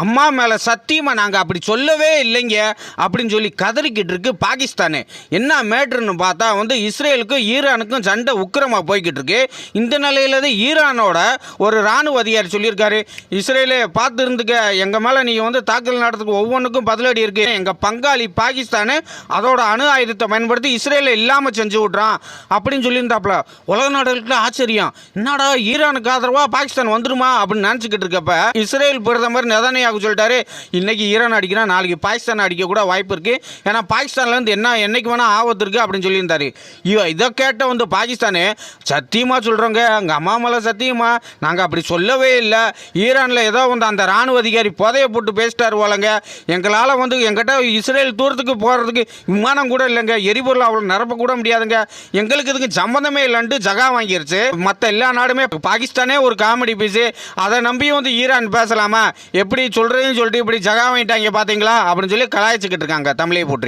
அம்மா மேலே சத்தியமாக நாங்கள் அப்படி சொல்லவே இல்லைங்க அப்படின்னு சொல்லி கதறிக்கிட்டு இருக்கு பாகிஸ்தானு. என்ன மேட்ருன்னு பார்த்தா வந்து இஸ்ரேலுக்கும் ஈரானுக்கும் சண்டை உக்கிரமாக போய்கிட்டு இருக்கு. இந்த நிலையில தான் ஈரானோட ஒரு இராணுவ அதிகாரி சொல்லியிருக்காரு இஸ்ரேலே பார்த்து இருந்துக்க எங்கள் மேலே நீங்கள் வந்து தாக்குதல் நடத்துக்கு ஒவ்வொன்றுக்கும் பதிலடி இருக்கு. எங்கள் பங்காளி பாகிஸ்தானு அதோட அணு ஆயுதத்தை பயன்படுத்தி இஸ்ரேலை இல்லாமல் செஞ்சு விட்றான். அப்படின்னு சொல்லியிருந்தாப்புல உலக நாடுகளுக்கு ஆச்சரியம். என்னடா ஈரானுக்கு ஆதரவாக பாகிஸ்தான் வந்துருமா? அப்படின்னு நினச்சிக்கிட்டு இருக்கப்ப இஸ்ரேல் பிரதமர் நெதனியாகு சொல்லிட்டாரு? இன்றைக்கி ஈரான் அடிக்கிறான் நாளைக்கு பாகிஸ்தான் அடிக்க கூட வாய்ப்பு இருக்குது ஏன்னா பாகிஸ்தான்லேருந்து என்ன என்றைக்கு வேணால் ஆபத்து இருக்குது அப்படின்னு சொல்லியிருந்தாரு. ஐயோ இதை கேட்ட வந்து பாகிஸ்தானு சத்தியமாக சொல்கிறோங்க அங்கே அம்மா சத்தியமாக நாங்கள் அப்படி சொல்லவே இல்லை. ஈரானில் ஏதோ வந்து அந்த ராணுவ அதிகாரி புதையை போட்டு பேசிட்டாரு போலங்க. எங்களால் வந்து எங்கிட்ட இஸ்ரேல் தூரத்துக்கு போகிறதுக்கு விமானம் கூட இல்லைங்க. எரிபொருள் அவ்வளோ நிரப்ப கூட முடியாதுங்க. எங்களுக்கு இதுக்கு சம்மந்தமே இல்லைன்ட்டு ஜகா வாங்கிருச்சு. மற்ற எல்லா நாடுமே பாகிஸ்தானே ஒரு காமெடி பீஸு அதை நம்பி வந்து ஈரான் பேசலாமா? எப்படி சொல்கிறேன்னு சொல்லிட்டு இப்படி ஜகா வாங்கிட்டாங்க பார்த்தீங்களா அப்படின்னு சொல்லி கலாய்ச்சிக்கிட்டு இருக்காங்க தமிழை போற்றி.